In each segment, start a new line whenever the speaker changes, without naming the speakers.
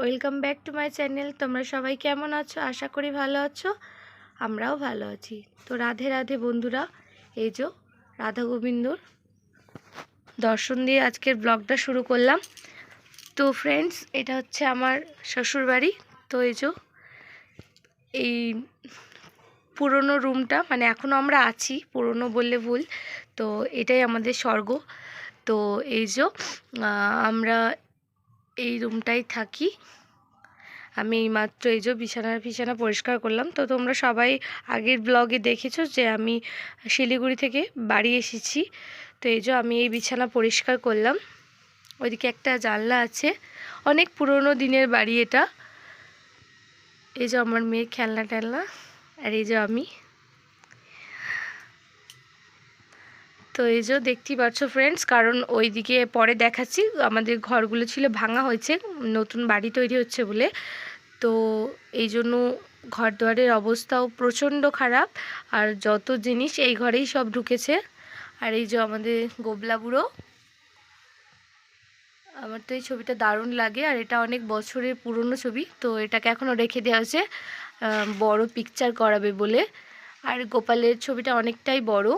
Welcome back to my channel তোমরা সবাই কেমন আছো? আশা করি ভালো আছো। আমরাও ভালো আছি। তো রাধে রাধে বন্ধুরা, এই যে রাধা গোবিন্দর দর্শন দিয়ে আজকের ব্লগটা শুরু করলাম। তো ফ্রেন্ডস এটা হচ্ছে আমার শ্বশুরবাড়ি। তো এই যে এই পুরনো রুমটা মানে এখনও আমরা আছি, পুরনো বললে ভুল। তো এটাই আমাদের স্বর্গ। তো এই যে আমরা এই রুমটাই থাকি। আমি এইমাত্র এই যে বিছানা বিছানা পরিষ্কার করলাম। তো তোমরা সবাই আগের ব্লগে দেখেছ যে আমি শিলিগুড়ি থেকে বাড়ি এসেছি। তো এই যে আমি এই বিছানা পরিষ্কার করলাম। ওইদিকে একটা জানলা আছে। অনেক পুরনো দিনের বাড়ি এটা। এই যে আমার মেয়ের খেলনা টেলনা আর এই যে আমি। তো এই যে দেখতেই পাচ্ছ ফ্রেন্ডস কারণ ওইদিকে পরে দেখাচ্ছি, আমাদের ঘরগুলো ছিল ভাঙা হয়েছে, নতুন বাড়ি তৈরি হচ্ছে বলে। তো এই জন্য ঘর দুয়ারের অবস্থাও প্রচণ্ড খারাপ, আর যত জিনিস এই ঘরেই সব ঢুকেছে। আর এই যে আমাদের গোবলা বুড়ো, আমার তো এই ছবিটা দারুণ লাগে, আর এটা অনেক বছরের পুরনো ছবি, তো এটাকে এখনও রেখে দেওয়া হয়েছে বড় পিকচার করাবে বলে। আর গোপালের ছবিটা অনেকটাই বড়।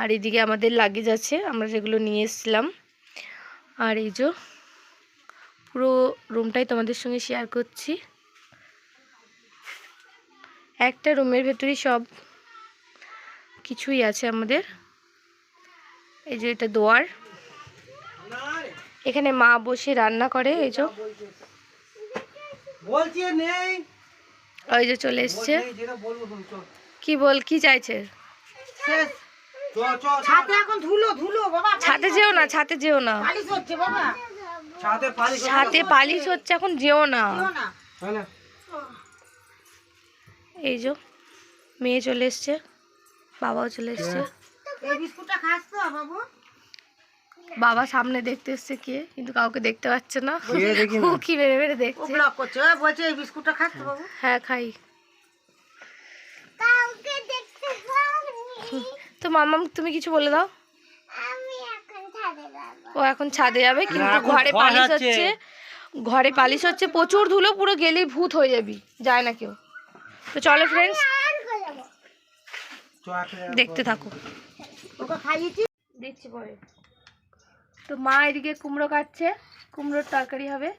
আর এদিকে আমাদের লাগেজ আছে আমরা যেগুলো নিয়ে এসেছিলাম। আর এই যে পুরো রুমটাই তোমাদের সঙ্গে শেয়ার করছি। একটা রুমের ভেতরেই সব কিছুই আছে আমাদের। এই যে এটা দোয়ার। এখানে মা বসে রান্না করে এই যে।
বলছি নেই।
ওই যে চলে এসছে। কি বল কি চাইছে?
ছাতে এখন ধুলো ধুলো বাবা
ছাতে যেও না ছাতে যেও না।
পালিশ হচ্ছে বাবা।
ছাদে পানি
ছাতে পালিশ হচ্ছে এখন যেও না।
দিও না।
হয় না?
এই যে মেয়ে চলে এসছে বাবাও চলে এসছে।
এই বিস্কুটটা খাস তো বাবু।
বাবা সামনে দেখতে এসছে কে কিন্তু কাউকে দেখতে পাচ্ছে না।
খেয়ে
কি বেড়ে বেড়ে
ও
দেখছে।
ব্লক করছে ও বলছে এই বিস্কুটটা খাস তো বাবু।
হ্যাঁ খাই। মামাম তুমি কিছু বলে দাও। ও এখন ছাদে যাবে কিন্তু ঘরে পালিশ হচ্ছে ঘরে পালিশ হচ্ছে প্রচুর ধুলো পুরো গেলেই ভূত হয়ে যাবি যায় না কেউ। তো চলো ফ্রেন্ডস দেখতে থাকো।
ওকে খাইয়েছি
দিচ্ছি। পরে। তো মা এদিকে কুমড়ো কাটছে কুমড়োর তরকারি হবে।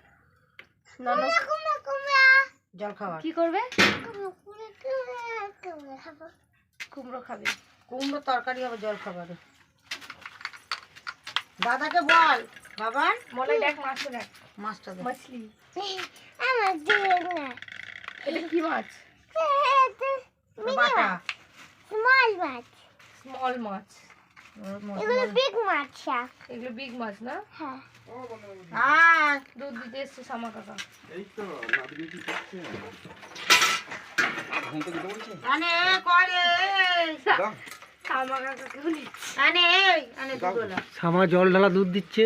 কি করবে? কুমড়ো খাবে।
কুমড়ো তরকারি হবে জল খাবারে দাদাকে বল বাবার?
মনে দেখ মাছটা দেখ।
মাছটা দে
মাছলি। আমার দেখ না। এটা কি মাছ?
বাটা।
স্মল মাছ।
ওর মধ্যে-
এগুলো বিগ মাছ এগুলো বিগ মাছ না?
আয়।
দুধ দিতে এসছে সামা কাকা। কাকাকেও নিচ্ছে
আনে আনে
সামা জল ঢালা দুধ দিচ্ছে।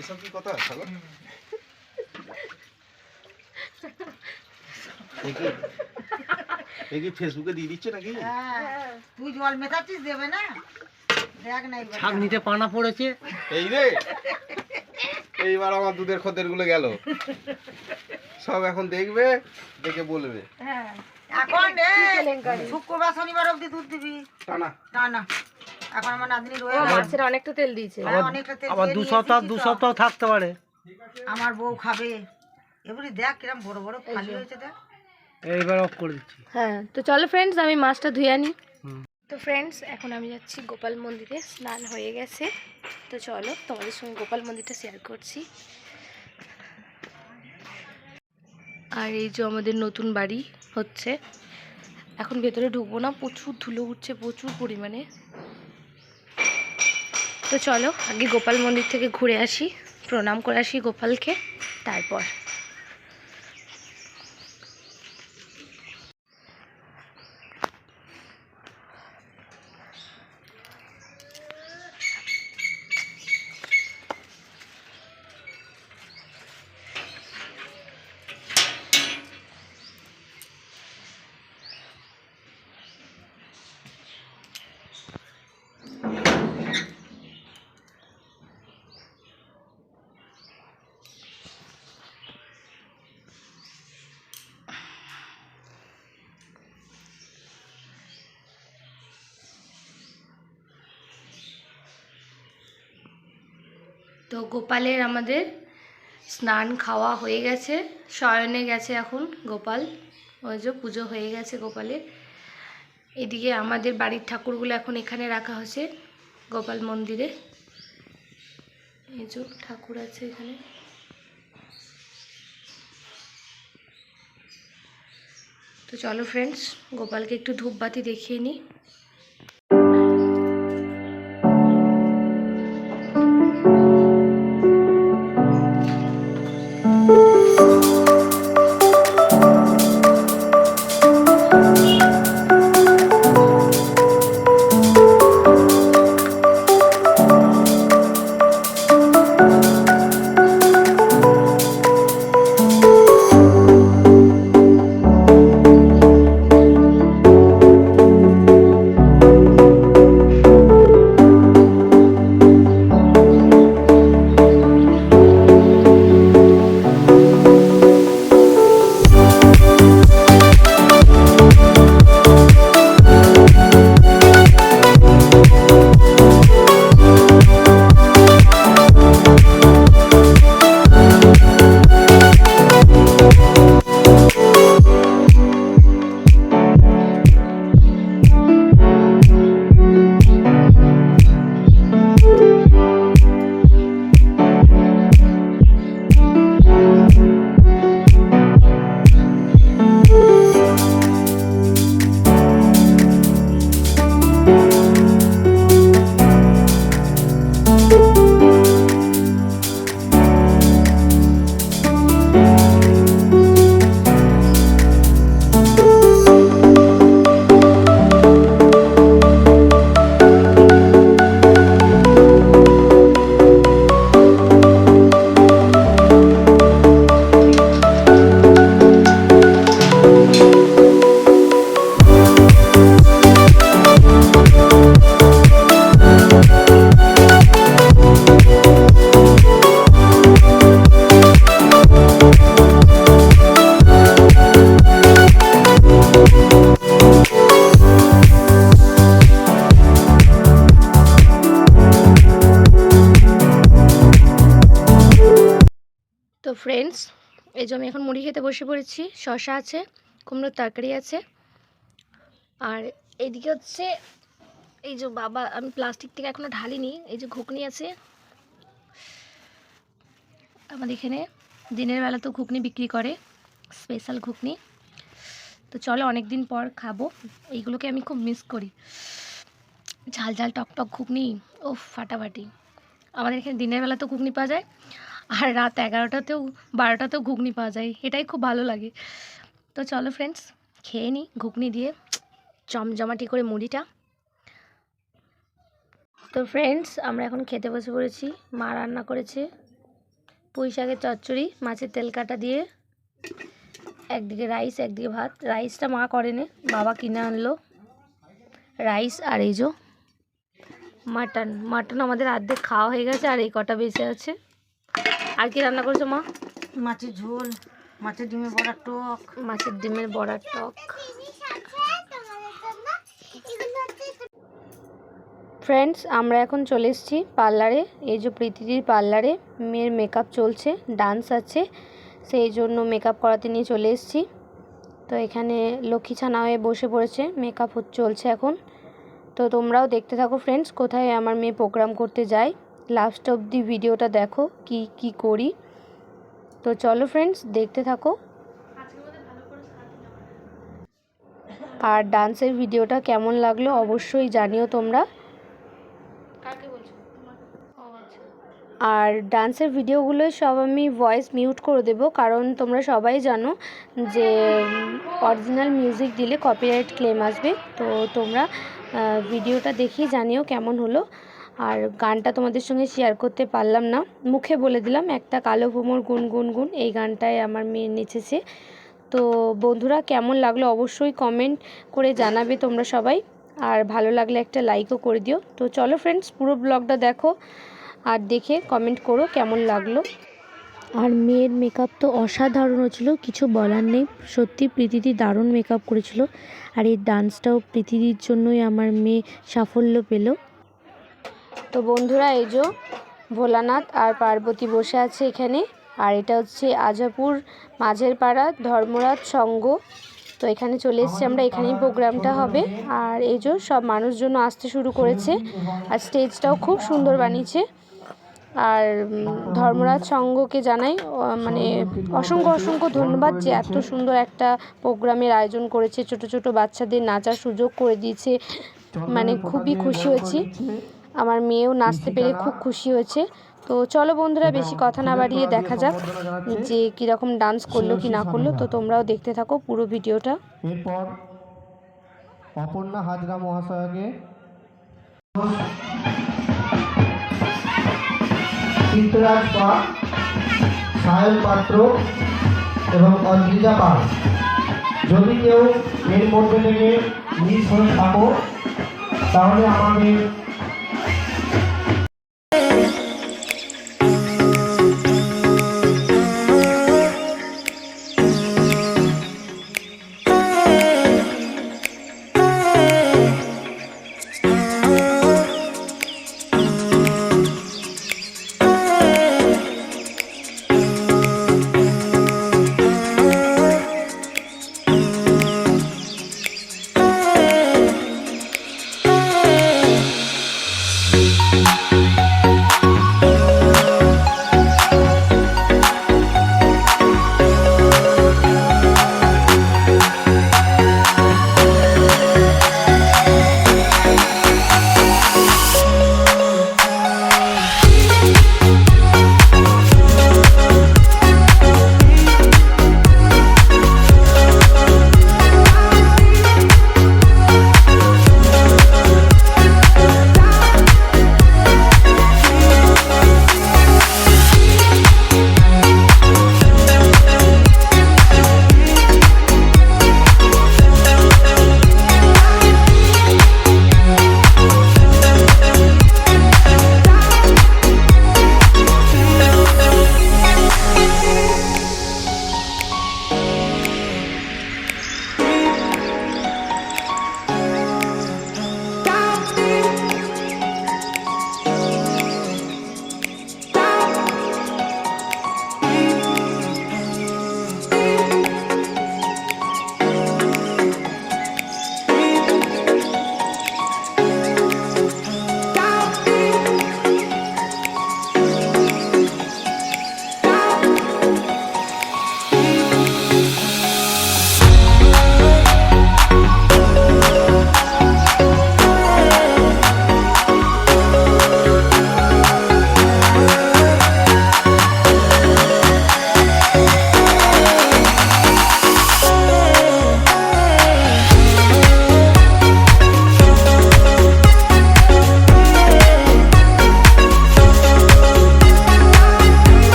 এসব কি কথা সাগর ফেসবুকে দিয়ে দিচ্ছে নাকি?
হ্যাঁ তুই জল মেটাচ্ছিস দেবে না? দেখ না এইবার
ছাগনিতে পানা পড়েছে।
এই রে। এইবার আমার দুধের খদ্দেরগুলো। গেল সব এখন দেখবে দেখে বলবে।
হ্যাঁ।
এখন শুক্রবার শনিবার অবধি দুধ দিবি।
টানা।
না না এখন আমার নাতনি রয়ে
মাছের অনেকটা তেল দিয়েছে।
হ্যাঁ, অনেকটা তেল
আবার দু সপ্তাহ দু সপ্তাহ থাকতে পারে।
আমার বউ খাবে। এবারে দেখ কিরম বড় বড় খালি হয়েছে দেখ।
এইবার অফ করে দিচ্ছি।
হ্যাঁ তো চলো ফ্রেন্ডস আমি মাছটা ধুয়ে আনি। তো ফ্রেন্ডস এখন আমি যাচ্ছি গোপাল মন্দিরে। স্নান হয়ে গেছে। তো চলো, তোমাদের সঙ্গে গোপাল মন্দিরটা শেয়ার করছি। আর এই যে আমাদের নতুন বাড়ি হচ্ছে। এখন ভেতরে ঢুকবো না, প্রচুর ধুলো উঠছে, প্রচুর পরিমাণে। তো চলো, আগে গোপাল মন্দির থেকে ঘুরে আসি, প্রণাম করে আসি গোপালকে, তারপর। তো গোপালের আমাদের স্নান খাওয়া হয়ে গেছে, শয়নে গেছে এখন গোপাল। ওই যে পুজো হয়ে গেছে গোপালের। এদিকে আমাদের বাড়ির ঠাকুরগুলো এখন এখানে রাখা হয়েছে গোপাল মন্দিরে। এই যে ঠাকুর আছে এখানে। তো চলো ফ্রেন্ডস গোপালকে একটু ধূপবাতি দেখিয়ে নিই এই যে আমি এখন মুড়ি খেতে বসে পড়েছি। শশা আছে, কুমড়োর তরকারি আছে। আর এইদিকে হচ্ছে এই যে বাবা, আমি প্লাস্টিক থেকে এখনও ঢালিনি, এই যে ঘুগনি আছে। আমাদের এখানে দিনের বেলা তো ঘুগনি বিক্রি করে স্পেশাল ঘুগনি। তো চলো অনেক দিন পর খাব, এইগুলোকে আমি খুব মিস করি। ঝাল ঝাল টক টক ঘুগনি ও ফাটাফাটি। আমাদের এখানে দিনের বেলা তো ঘুগনি পাওয়া যায়। আর রাত এগারোটাতেও, বারোটাতেও ঘুগনি পাওয়া যায়। এটাই খুব ভালো লাগে। তো চলো ফ্রেন্ডস খেয়ে নিই ঘুগনি দিয়ে জমজমাটি করে মুড়িটা। তো ফ্রেন্ডস আমরা এখন খেতে বসে পড়েছি। মা রান্না করেছে পুঁই শাকের চচ্চড়ি, মাছের তেল কাটা দিয়ে। একদিকে রাইস একদিকে ভাত। রাইসটা মা করেনি, বাবা কিনে আনলো। রাইস আর এই মাটন মাটন আমাদের অর্ধেক খাওয়া হয়ে গেছে আর এই কটা বেঁচে আছে। আর কি রান্না করছ মা?
মাছের ঝোল মাছের ডিমের বড়া টক।
মাছের ডিমের বড়ার টক। ফ্রেন্ডস আমরা এখন চলে এসেছি পার্লারে। এই যে প্রীতিদির পার্লারে মেয়ের মেকআপ চলছে ডান্স আছে। সেই জন্য মেকআপ করাতে নিয়ে চলে এসেছি। তো এখানে লক্ষ্মী ছানা হয়ে বসে পড়েছে মেকআপ চলছে এখন। তো তোমরাও দেখতে থাকো ফ্রেন্ডস কোথায় আমার মেয়ে প্রোগ্রাম করতে যায়। লাস্ট অবধি ভিডিওটা দেখো কি কি করি। তো চলো ফ্রেন্ডস দেখতে থাকো। আর ডান্সের ভিডিওটা কেমন লাগল অবশ্যই জানিও তোমরা। আর ডান্সের ভিডিওগুলোই সব আমি ভয়েস মিউট করে দেবো কারণ তোমরা সবাই জানো যে অরিজিনাল মিউজিক দিলে কপিরাইট ক্লেম আসবে। তো তোমরা ভিডিওটা দেখেই জানিও কেমন হলো। আর গানটা তোমাদের সঙ্গে শেয়ার করতে পারলাম না। মুখে বলে দিলাম, একটা কালো ভোমর গুন গুন গুন, এই গানটায় আমার মেয়ে নেচেছে। তো বন্ধুরা, কেমন লাগল অবশ্যই কমেন্ট করে জানাবে তোমরা সবাই। আর ভালো লাগলে একটা লাইকও করে দিও। তো চলো ফ্রেন্ডস পুরো ব্লগটা দেখো আর দেখে কমেন্ট করো কেমন লাগল। আর মেয়ের মেকআপ তো অসাধারণ হচ্ছিল কিছু বলার নেই। সত্যি প্রীতিদি দারুণ মেকআপ করেছিল। আর এই ডান্সটাও প্রীতিদির জন্যই আমার মেয়ে সাফল্য পেল। তো বন্ধুরা, এই যে ভোলানাথ আর পার্বতী বসে আছে এখানে। আর এটা হচ্ছে আজাপুর মাঝের পাড়া ধর্মরাজ সংঘ। তো এখানে চলে এসেছি আমরা, এখানেই প্রোগ্রামটা হবে। আর এই যে সব মানুষজন আসতে শুরু করেছে। আর স্টেজটাও খুব সুন্দর বানিয়েছে। আর ধর্মরাজ সংঘকে জানাই মানে অসংখ্য অসংখ্য ধন্যবাদ যে এত সুন্দর একটা প্রোগ্রামের আয়োজন করেছে। ছোট ছোট বাচ্চাদের নাচার সুযোগ করে দিয়েছে। মানে খুবই খুশি হয়েছি। আমার মেয়েও নাচতে পেরে খুব খুশি হয়েছে। তো চলো বন্ধুরা বেশি কথা না বাড়িয়ে দেখা যাক যে কীরকম ডান্স করল কি না করল। তো তোমরাও দেখতে থাকো পুরো ভিডিওটা।
এরপর অপর্ণা হাজরা মহাশয়কে চিত্তরাজ পাল সায়ন পাত্র এবং অঞ্জিতা পাল। যদি কেউ এর মধ্যে থেকে মিস হয়ে থাকো তাহলে আমাদের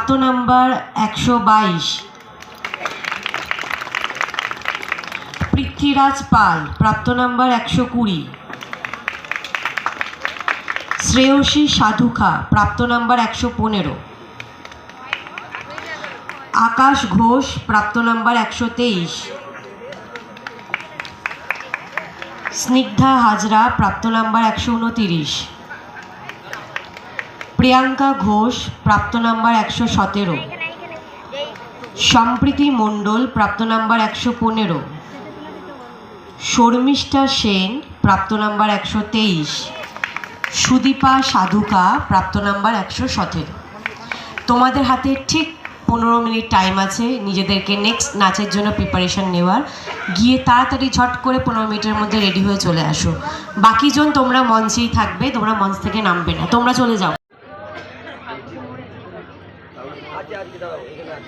প্রাপ্ত নাম্বার একশো বাইশ। পৃথ্বীরাজ পাল, প্রাপ্ত নাম্বার একশো কুড়ি। শ্রেয়সী সাধুখা, প্রাপ্ত নাম্বার একশো পনেরো। আকাশ ঘোষ, প্রাপ্ত নাম্বার একশো তেইশ। স্নিগ্ধা হাজরা, প্রাপ্ত নাম্বার একশো উনতিরিশ। প্রিয়াঙ্কা ঘোষ, প্রাপ্ত নাম্বার একশো সতেরো। সম্প্রীতি মণ্ডল, প্রাপ্ত নাম্বার একশো পনেরো। শর্মিষ্ঠা সেন, প্রাপ্ত নাম্বার একশো তেইশ। সুদীপা সাধুকা, প্রাপ্ত নাম্বার একশো সতেরো। তোমাদের হাতে ঠিক পনেরো মিনিট টাইম আছে। নিজেদেরকে নেক্সট নাচের জন্য প্রিপারেশন নেওয়ার। গিয়ে তাড়াতাড়ি ঝট করে পনেরো মিনিটের মধ্যে রেডি হয়ে চলে আসো। বাকিজন তোমরা মঞ্চেই থাকবে, তোমরা মঞ্চ থেকে নামবে না। তোমরা চলে যাও। 到我一个人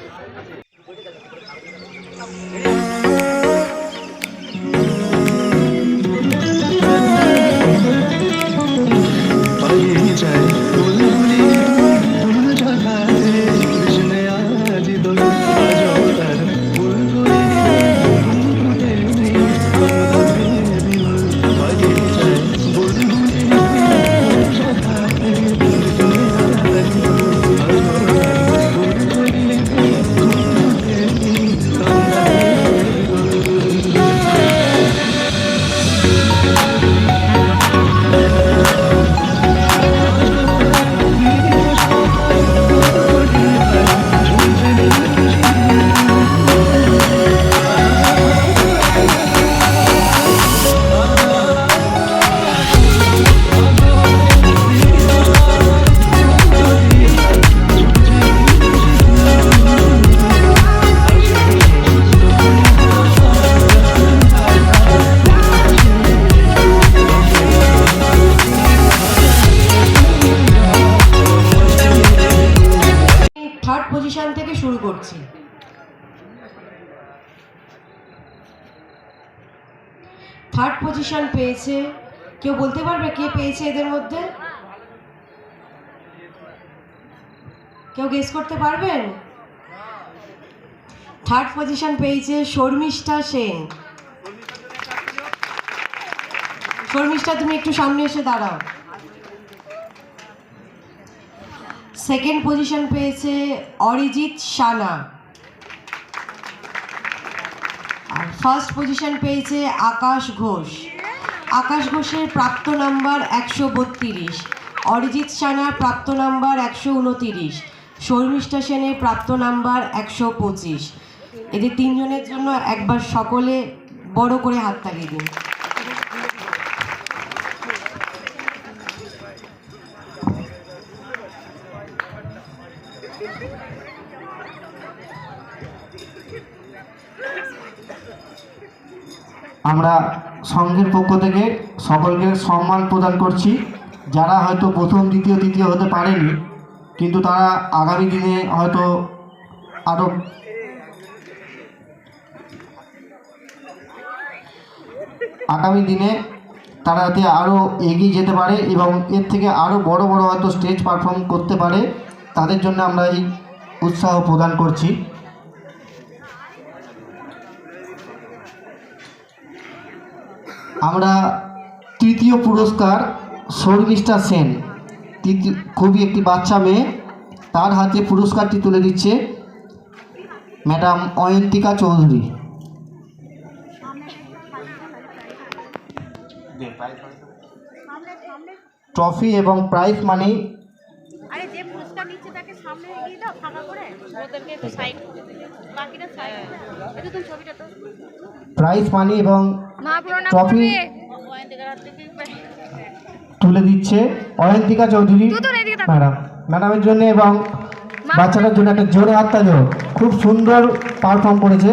কেউ বলতে পারবে কে পেয়েছে এদের মধ্যে? কেউ গেস করতে পারবেন? থার্ড পজিশন পেয়েছে শর্মিষ্ঠা সেন। শর্মিষ্ঠা, তুমি একটু সামনে এসে দাঁড়াও। সেকেন্ড পজিশন পেয়েছে অরিজিৎ সানা। আর ফার্স্ট পজিশন পেয়েছে আকাশ ঘোষ। আকাশ ঘোষের প্রাপ্ত নাম্বার একশো বত্রিশ, অরিজিৎ সানার প্রাপ্ত নাম্বার একশো উনতিরিশ, শর্মিষ্ঠা সেনের প্রাপ্ত নাম্বার একশো পঁচিশ। এদের তিনজনের জন্য একবার সকলে বড় করে হাত তালিয়ে দিন।
আমরা সংঘের পক্ষ থেকে সকলকে সম্মান প্রদান করছি। যারা হয়তো প্রথম, দ্বিতীয়, তৃতীয় হতে পারেনি, কিন্তু তারা আগামী দিনে হয়তো আরও আগামী দিনে তারা যাতে আরও এগিয়ে যেতে পারে এবং এর থেকে আরও বড় বড় হয়তো স্টেজ পারফর্ম করতে পারে, তাদের জন্য আমরা এই উৎসাহ প্রদান করছি। আমরা তৃতীয় পুরস্কার শর্মিষ্ঠা সেন খুবই একটি বাচ্চা মেয়ে, তার হাতে পুরস্কারটি তুলে দিচ্ছে ম্যাডাম অয়ন্তিকা চৌধুরী। ট্রফি এবং প্রাইজ মানি
সামনে এগিয়ে দাও ফাঁকা করে। ওদেরকে একটু সাইড বাকিটা সাইড এটা তুমি ছবিটা তো।
প্রাইজ মানি এবং ট্রফি তুলে দিচ্ছে অয়ন্তিকা চৌধুরী। ম্যাডাম ম্যাডামের জন্য এবং বাচ্চাটার জন্য একটা জোরে হাততালি। খুব সুন্দর পারফর্ম করেছে।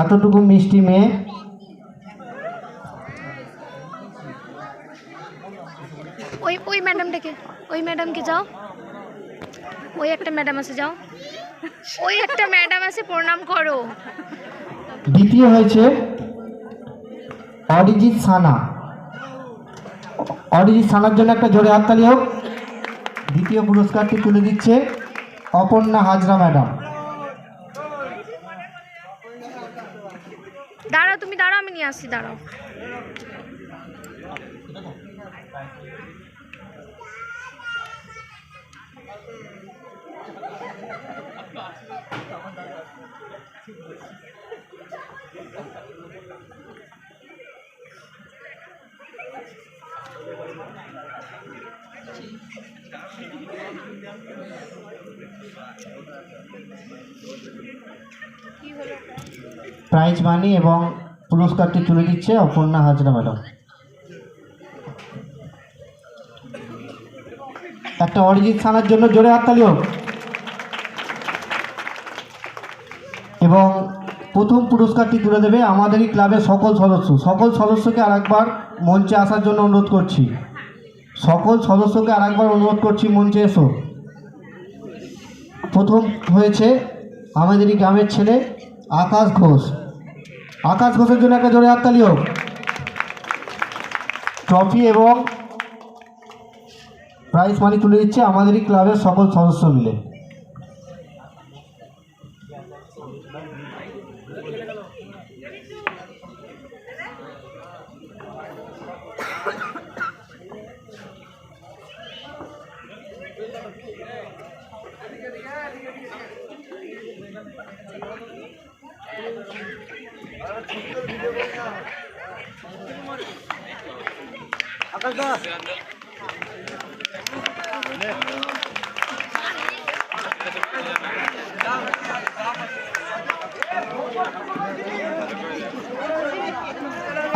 এতটুকু মিষ্টি মেয়ে।
ওই ওই ম্যাডামটাকে ওই ম্যাডামকে যাও। ওই একটা ম্যাডাম আছে যাও। ওই একটা ম্যাডাম আছে প্রণাম করো।
দ্বিতীয় হয়েছে অরিজিৎ সানা। অরিজিৎ সানার জন্য একটা জোরে হাততালি হোক। দ্বিতীয় পুরস্কারটি তুলে দিচ্ছে অপর্ণা হাজরা ম্যাডাম
দাঁড়াও তুমি দাঁড়াও আমি নিয়ে আসছি দাঁড়াও।
প্রাইজ মানি এবং পুরস্কারটি তুলে দিচ্ছে অপর্ণা হাজরা ম্যাডাম। একটা অরিজিৎ সানার জন্য জোরে হাততালি হোক প্রথম পুরস্কারটি তুলে দেবে আমাদেরই ক্লাবের সকল সদস্য। সকল সদস্যকে আরেকবার মঞ্চে আসার জন্য অনুরোধ করছি। সকল সদস্যকে আরেকবার অনুরোধ করছি মঞ্চে এসো। প্রথম হয়েছে আমাদেরই গ্রামের ছেলে আকাশ ঘোষ। আকাশ ঘোষের জন্য একটা জোরে হাততালি হোক। ট্রফি এবং প্রাইজ মানি তুলে দিচ্ছে আমাদেরই ক্লাবের সকল সদস্য মিলে।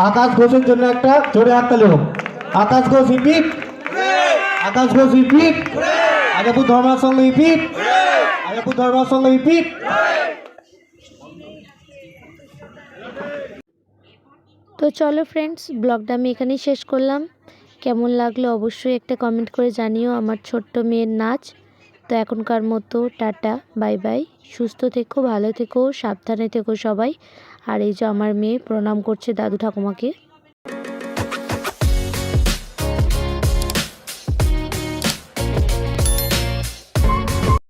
আকাশ ঘোষের জন্য একটা জোরে হাততালি হোক। আকাশ ঘোষ ইপিক? আকাশ ঘোষ ইপিক? আজাপুর ধর্মার সঙ্গে ইপিক? আজাপুর ধর্মার সঙ্গে ইপিক?
তো চলো ফ্রেন্ডস ব্লগটা আমি এখানেই শেষ করলাম। কেমন লাগল অবশ্যই একটা কমেন্ট করে জানিও আমার ছোট্ট মেয়ের নাচ। তো এখনকার মতো টাটা বাই বাই সুস্থ থেকো, ভালো থেকো, সাবধানে থেকো সবাই। আর এই যে আমার মেয়ে প্রণাম করছে দাদু ঠাকুমাকে।